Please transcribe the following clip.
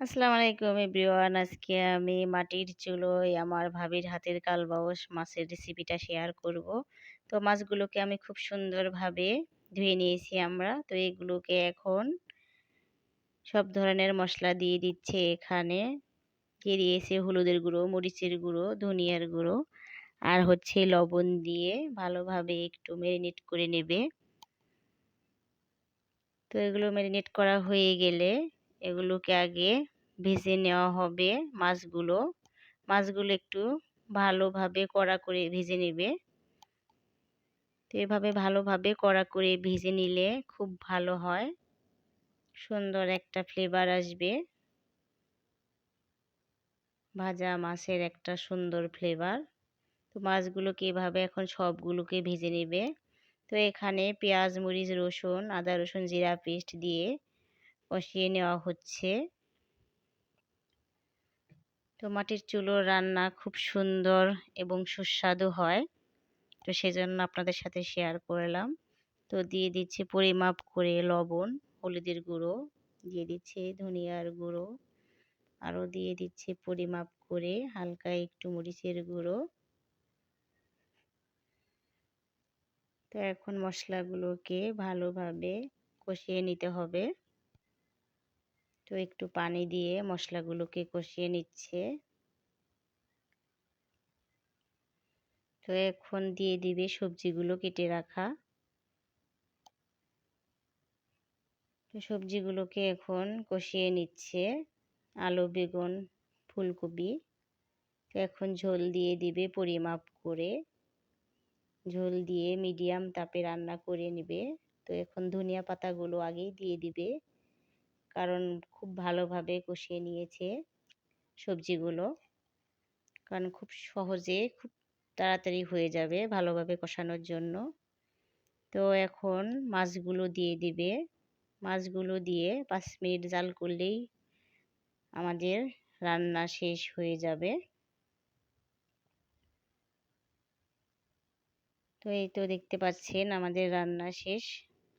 আসসালামু আলাইকুম এভরিওয়ান। আজকে আমি মাটির চুলোয় আমার ভাবির হাতের কালবাউস মাছের রেসিপিটা শেয়ার করব। তো মাছগুলোকে আমি খুব সুন্দরভাবে ধুয়ে নিয়েছি আমরা। তো এগুলোকে এখন সব ধরনের মশলা দিয়ে দিচ্ছে এখানে। দিয়ে দিয়েছে হলুদের গুঁড়ো, মরিচের গুঁড়ো, ধনিয়ার গুঁড়ো আর হচ্ছে লবণ দিয়ে ভালোভাবে একটু ম্যারিনেট করে নেবে। তো এগুলো ম্যারিনেট করা হয়ে গেলে এগুলোকে আগে ভেজে নেওয়া হবে মাছগুলো। মাছগুলো একটু ভালোভাবে কড়া করে ভেজে নেবে। তো এভাবে ভালোভাবে কড়া করে ভেজে নিলে খুব ভালো হয়। সুন্দর একটা ফ্লেভার আসবে। ভাজা মাছের একটা সুন্দর ফ্লেভার তো মাছগুলোকে এভাবে এখন সবগুলোকে ভেজে নেবে। তো এখানে পেঁয়াজ, মরিচ, রসুন, আদা, রসুন, জিরা, পেস্ট দিয়ে কষিয়ে নেওয়া হচ্ছে। তো মাটির চুলোর রান্না খুব সুন্দর এবং সুস্বাদু হয়। তো সেজন্য আপনাদের সাথে শেয়ার করলাম। তো দিয়ে দিচ্ছি পরিমাপ করে লবণ, হলুদের গুঁড়ো, দিয়ে দিচ্ছি ধনিয়ার গুঁড়ো, আরও দিয়ে দিচ্ছি পরিমাপ করে হালকা একটু মরিচের গুঁড়ো। তো এখন মশলাগুলোকে ভালোভাবে কষিয়ে নিতে হবে। তো একটু পানি দিয়ে মশলাগুলোকে কষিয়ে নিচ্ছে। তো এখন দিয়ে দিবে সবজিগুলো কেটে রাখা। তো সবজিগুলোকে এখন কষিয়ে নিচ্ছে আলু, বেগুন, ফুলকপি। তো এখন ঝোল দিয়ে দিবে পরিমাপ করে। ঝোল দিয়ে মিডিয়াম তাপে রান্না করে নিবে। তো এখন ধনিয়া পাতাগুলো আগেই দিয়ে দিবে। কারণ খুব ভালোভাবে কষিয়ে নিয়েছে সবজিগুলো। কারণ খুব সহজে খুব তাড়াতাড়ি হয়ে যাবে ভালোভাবে কষানোর জন্য। তো এখন মাছগুলো দিয়ে দিবে। মাছগুলো দিয়ে পাঁচ মিনিট জাল করলেই আমাদের রান্না শেষ হয়ে যাবে। তো এই তো দেখতে পাচ্ছেন আমাদের রান্না শেষ।